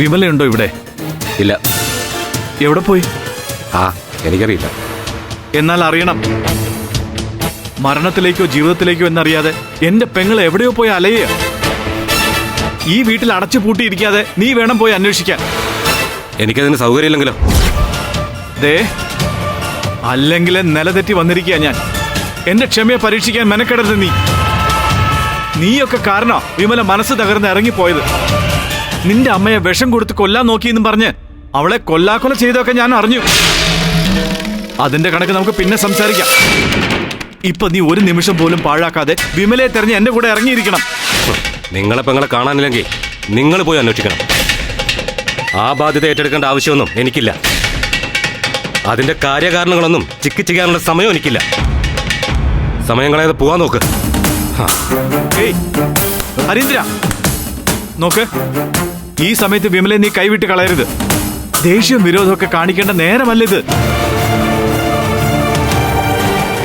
വിമലയുണ്ടോ ഇവിടെ? ഇല്ല. എവിടെ പോയി? ആ എനിക്കറിയില്ല. എന്നാൽ അറിയണം. മരണത്തിലേക്കോ ജീവിതത്തിലേക്കോ എന്നറിയാതെ എന്റെ പെങ്ങൾ എവിടെയോ പോയി അലയുക. ഈ വീട്ടിൽ അടച്ചു പൂട്ടിയിരിക്കാതെ നീ വേണം പോയി അന്വേഷിക്കാൻ. എനിക്കതിന് സൗകര്യമില്ലെങ്കിലോ? ദേ അല്ലെങ്കിൽ നിലതെറ്റി വന്നിരിക്കുക ഞാൻ. എന്റെ ക്ഷമയെ പരീക്ഷിക്കാൻ മെനക്കെടരുത് നീ. നീയൊക്കെ കാരണോ വിമല മനസ്സ് തകർന്ന് ഇറങ്ങിപ്പോയത്. നിന്റെ അമ്മയെ വിഷം കൊടുത്ത് കൊല്ലാൻ നോക്കിയെന്നും പറഞ്ഞ് അവളെ കൊല്ലാക്കൊല ചെയ്തൊക്കെ ഞാൻ അറിഞ്ഞു. അതിന്റെ കണക്ക് നമുക്ക് പിന്നെ സംസാരിക്കാം. ഇപ്പൊ നീ ഒരു നിമിഷം പോലും പാഴാക്കാതെ വിമലയെ തെരഞ്ഞ് എന്റെ കൂടെ ഇറങ്ങിയിരിക്കണം. നിങ്ങളെ പെങ്ങളെ കാണാനില്ലെങ്കിൽ നിങ്ങൾ പോയി അന്വേഷിക്കണം. ആ ബാധ്യത ഏറ്റെടുക്കേണ്ട ആവശ്യമൊന്നും എനിക്കില്ല. അതിന്റെ കാര്യകാരണങ്ങളൊന്നും ചിക്കിച്ചിക്കാനുള്ള സമയം എനിക്കില്ല. സമയം കളയാതെ പോവാൻ നോക്ക്. ഹരീന്ദ്ര നോക്ക്. ഈ സമയത്ത് വിമലെ നീ കൈവിട്ട് കളയരുത്. ദേഷ്യം വിരോധമൊക്കെ കാണിക്കേണ്ട നേരമല്ല ഇത്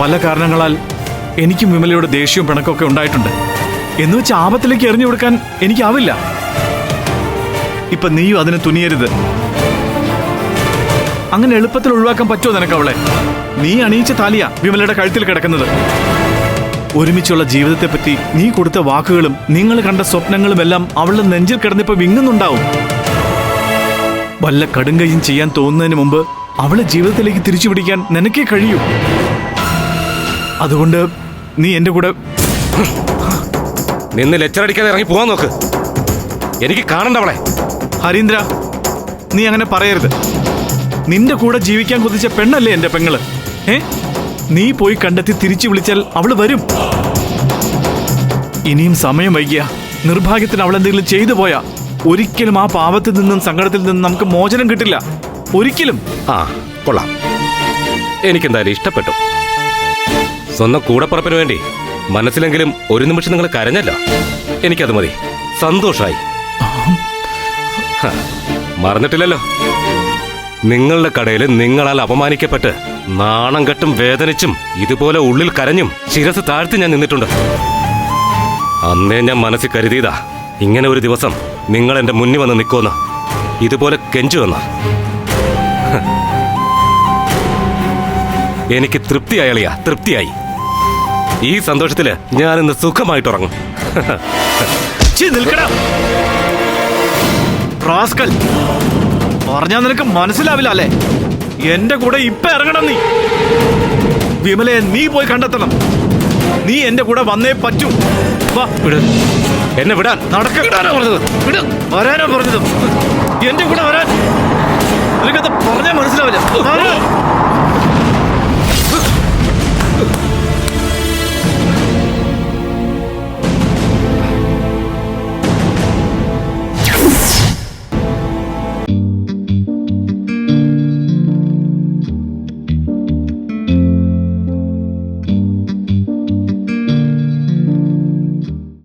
പല കാരണങ്ങളാൽ എനിക്കും വിമലയുടെ ദേഷ്യവും പിണക്കമൊക്കെ ഉണ്ടായിട്ടുണ്ട്. എന്ന് വെച്ച് ആപത്തിലേക്ക് എറിഞ്ഞു കൊടുക്കാൻ എനിക്കാവില്ല. ഇപ്പൊ നീയും അതിന് തുനിയരുത്. അങ്ങനെ എളുപ്പത്തിൽ ഒഴിവാക്കാൻ പറ്റുമോ നിനക്ക് അവളെ? നീ അണിയിച്ച താലിയ വിമലയുടെ കഴുത്തിൽ കിടക്കുന്നത്. ഒരുമിച്ചുള്ള ജീവിതത്തെപ്പറ്റി നീ കൊടുത്ത വാക്കുകളും നിങ്ങൾ കണ്ട സ്വപ്നങ്ങളും എല്ലാം അവളുടെ നെഞ്ചിൽ കിടന്നിപ്പോ വിങ്ങുന്നുണ്ടാവും. വല്ല കടുങ്കയും ചെയ്യാൻ തോന്നുന്നതിന് മുമ്പ് അവളെ ജീവിതത്തിലേക്ക് തിരിച്ചു പിടിക്കാൻ നിനക്കേ കഴിയൂ. അതുകൊണ്ട് നീ എന്റെ കൂടെ നിന്ന് ലെച്ചറടിക്കാതെ ഇറങ്ങി പോവാൻ നോക്ക്. എനിക്ക് കാണണ്ട അവളെ. ഹരീന്ദ്ര നീ അങ്ങനെ പറയരുത്. നിന്റെ കൂടെ ജീവിക്കാൻ കുതിച്ച പെണ്ണല്ലേ എന്റെ പെങ്ങൾ? ഏ? നീ പോയി കണ്ടെത്തി തിരിച്ചു വിളിച്ചാൽ അവൾ വരും. ഇനിയും സമയം വൈകിയ. നിർഭാഗ്യത്തിന് അവൾ എന്തെങ്കിലും ചെയ്തു പോയാ. ഒരിക്കലും ആ പാപത്തിൽ നിന്നും സങ്കടത്തിൽ നിന്നും നമുക്ക് മോചനം കിട്ടില്ല. ഒരിക്കലും. ആ കൊള്ളാം. എനിക്കെന്തായാലും ഇഷ്ടപ്പെട്ടു. സ്വന്തം കൂടപ്പുറപ്പിന് വേണ്ടി മനസ്സിലെങ്കിലും ഒരു നിമിഷം നിങ്ങൾ കരഞ്ഞല്ലോ. എനിക്കത് മതി. സന്തോഷായി. ഹ, മറന്നിട്ടില്ലല്ലോ. നിങ്ങളുടെ കടയിൽ നിങ്ങളാൽ അപമാനിക്കപ്പെട്ട് നാണം കെട്ടും വേദനിച്ചും ഇതുപോലെ ഉള്ളിൽ കരഞ്ഞും ശിരസ് താഴ്ത്തി ഞാൻ നിന്നിട്ടുണ്ട്. അന്നേ ഞാൻ മനസ്സിൽ കരുതിയതാ ഇങ്ങനെ ഒരു ദിവസം നിങ്ങൾ എന്റെ മുന്നിൽ വന്ന് നിൽക്കുമെന്ന് ഇതുപോലെ കെഞ്ചു വന്ന എനിക്ക് തൃപ്തിയായി അളിയ തൃപ്തിയായി. ഈ സന്തോഷത്തിൽ ഞാൻ ഇന്ന് സുഖമായിട്ടുറങ്ങും. റാസ്കൽ. പറഞ്ഞാ നിനക്ക് മനസ്സിലാവില്ല അല്ലേ? എന്റെ കൂടെ ഇപ്പൊ ഇറങ്ങണം നീ. വിമലയെ നീ പോയി കണ്ടെത്തണം. നീ എന്റെ കൂടെ വന്നേ പറ്റൂ. വാ വിട്. എന്നെ വിടാൻ. നടക്ക വിടാനാ പറഞ്ഞത്. വിട്. വരാനാ പറഞ്ഞത്. എന്റെ കൂടെ വരാൻ. നിനക്കത് പറഞ്ഞാൽ മനസ്സിലാവില്ല.